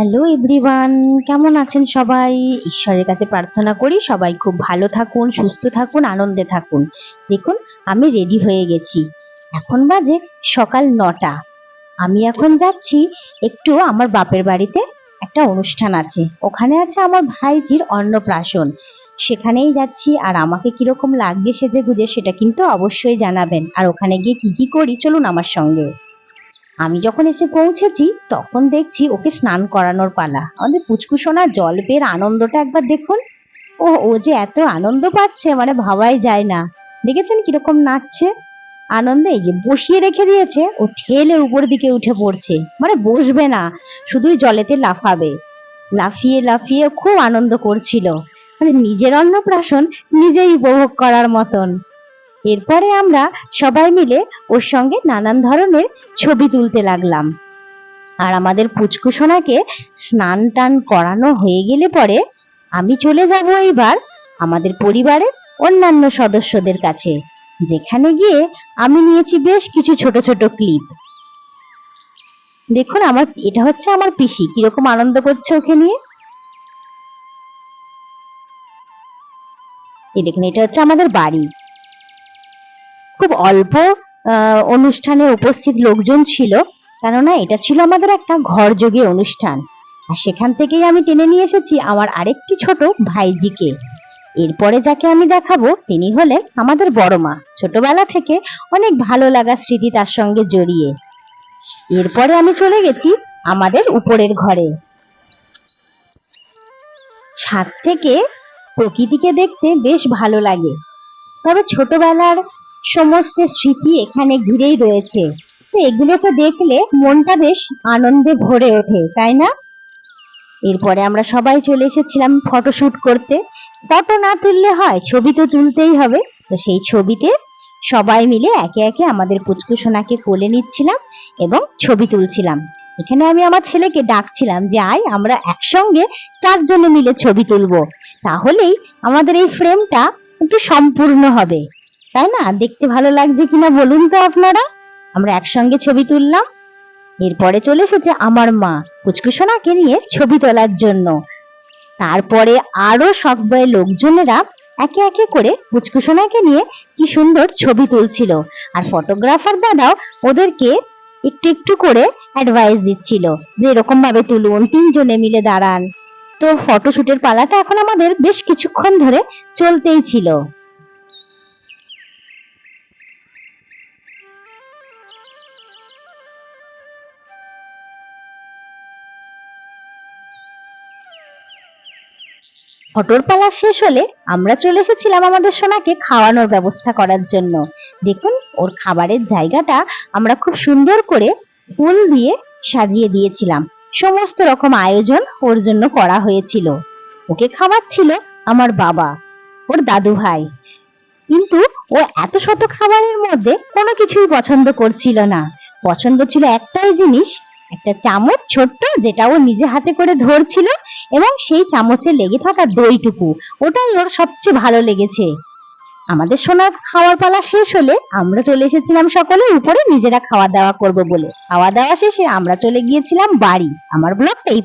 Hello everyone কেমন আছেন সবাই? ঈশ্বরের কাছে প্রার্থনা করি সবাই খুব ভালো থাকুন, সুস্থ থাকুন, আনন্দে থাকুন। দেখুন, আমি রেডি হয়ে গেছি। এখন বাজে সকাল নটা। আমি এখন যাচ্ছি একটু আমার বাপের বাড়িতে একটা অনুষ্ঠান আছে। ওখানে আছে আমার ভাইজির অন্নপ্রাশন। সেখানেই যাচ্ছি আর আমাকে কীরকম লাগছে সেজে গুজে সেটা কিন্তু অবশ্যই জানাবেন। আর ওখানে গিয়ে কি কি করি চলুন আমার সঙ্গে। আমি যখন এসে পৌঁছেছি, তখন দেখছি ওকে স্নান করানোর পালা। আমাদের পুচকুসোনা জল পেয়ের আনন্দটা একবার দেখুন। ও ও যে এত আনন্দ পাচ্ছে মানে ভাবাই যায় না। দেখেছেন কীরকম নাচছে? আনন্দে এই যে বসিয়ে রেখে দিয়েছে, ও ঠেলে উপর দিকে উঠে পড়ছে। মানে বসবে না, শুধুই জলেতে লাফাবে। লাফিয়ে লাফিয়ে খুব আনন্দ করছিল। মানে নিজের অন্নপ্রাশন নিজেই উপভোগ করার মতন। এরপরে আমরা সবাই মিলে ওর সঙ্গে নানান ধরনের ছবি তুলতে লাগলাম। আর আমাদের পুচকুসোনাকে স্নান টান করানো হয়ে গেলে পরে আমি চলে যাব এইবার আমাদের পরিবারের অন্যান্য সদস্যদের কাছে, যেখানে গিয়ে আমি নিয়েছি বেশ কিছু ছোট ছোট ক্লিপ। দেখুন আমার, এটা হচ্ছে আমার পিসি, কীরকম আনন্দ করছে ওকে নিয়ে। এই দেখুন, এটা হচ্ছে আমাদের বাড়ি। খুব অল্প অনুষ্ঠানে উপস্থিত লোকজন ছিল। কেননা এটা ছিল আমাদের একটা ঘরযোগী অনুষ্ঠান। আর সেখান থেকেই আমি টেনে নিয়ে এসেছি আমার আরেকটি ছোট ভাইজিকে। এরপরে যাকে আমি দেখাবো, তিনি হলেন আমাদের বড় মা। ছোটবেলা থেকে অনেক ভালো লাগা স্মৃতি তার সঙ্গে জড়িয়ে। এরপরে আমি চলে গেছি আমাদের উপরের ঘরে। ছাদ থেকে প্রকৃতিকে দেখতে বেশ ভালো লাগে। তবে ছোটবেলার সমস্ত স্মৃতি এখানে ঘিরেই রয়েছে। তো এগুলোকে দেখলে মনটা বেশ আনন্দে ভরে ওঠে, তাই না? এরপরে আমরা সবাই চলে এসেছিলাম ফটোশুট করতে। ফটো না তুললে হয়, ছবি তো তুলতেই হবে। তো সেই ছবিতে সবাই মিলে একে একে আমাদের পুচকু সোনাকে কোলে নিচ্ছিলাম এবং ছবি তুলছিলাম। এখানে আমি আমার ছেলেকে ডাকছিলাম যে, আয়, আমরা একসঙ্গে চারজনে মিলে ছবি তুলবো। তাহলেই আমাদের এই ফ্রেমটা একটু সম্পূর্ণ হবে। তাই না? দেখতে ভালো লাগছে কিনা বলুন তো আপনারা। আমরা একসঙ্গে ছবি তুললাম। এরপরে চলে এসেছে আমার মা পুচকুসোনাকে নিয়ে ছবি তোলার জন্য। তারপরে আরও সবাই লোকজনেরা একে একে করে পুচকুসোনাকে নিয়ে কি সুন্দর ছবি তুলছিল। আর ফটোগ্রাফার দাদাও ওদেরকে একটু একটু করে অ্যাডভাইস দিচ্ছিল যে এরকম ভাবে তুলুন, তিনজনে মিলে দাঁড়ান। তো ফটোশুটের পালাটা এখন আমাদের বেশ কিছুক্ষণ ধরে চলতেই ছিল। ফটোর পালা শেষ হলে আমরা চলে এসেছিলাম আমাদের সোনাকে খাওয়ানোর ব্যবস্থা করার জন্য। দেখুন, ওর খাবারের জায়গাটা আমরা খুব সুন্দর করে ফুল দিয়ে সাজিয়ে দিয়েছিলাম। সমস্ত রকম আয়োজন ওর জন্য করা হয়েছিল। ওকে খাওয়াচ্ছিল আমার বাবা, ওর দাদু ভাই। কিন্তু ও এত শত খাবারের মধ্যে কোনো কিছুই পছন্দ করছিল না। পছন্দ ছিল একটাই জিনিস একটা চামচ ছোট্ট যেটা ও নিজে হাতে করে ধরছিল এবং সেই চামচে লেগে থাকা দইটুকু, ওটাই ওর সবচেয়ে ভালো লেগেছে। আমাদের সোনার খাওয়ার পালা শেষ হলে আমরা চলে এসেছিলাম সকলে, উপরে নিজেরা খাওয়া দাওয়া করব বলে। খাওয়া দাওয়া শেষে আমরা চলে গিয়েছিলাম বাড়ি। আমার ব্লগটা এই।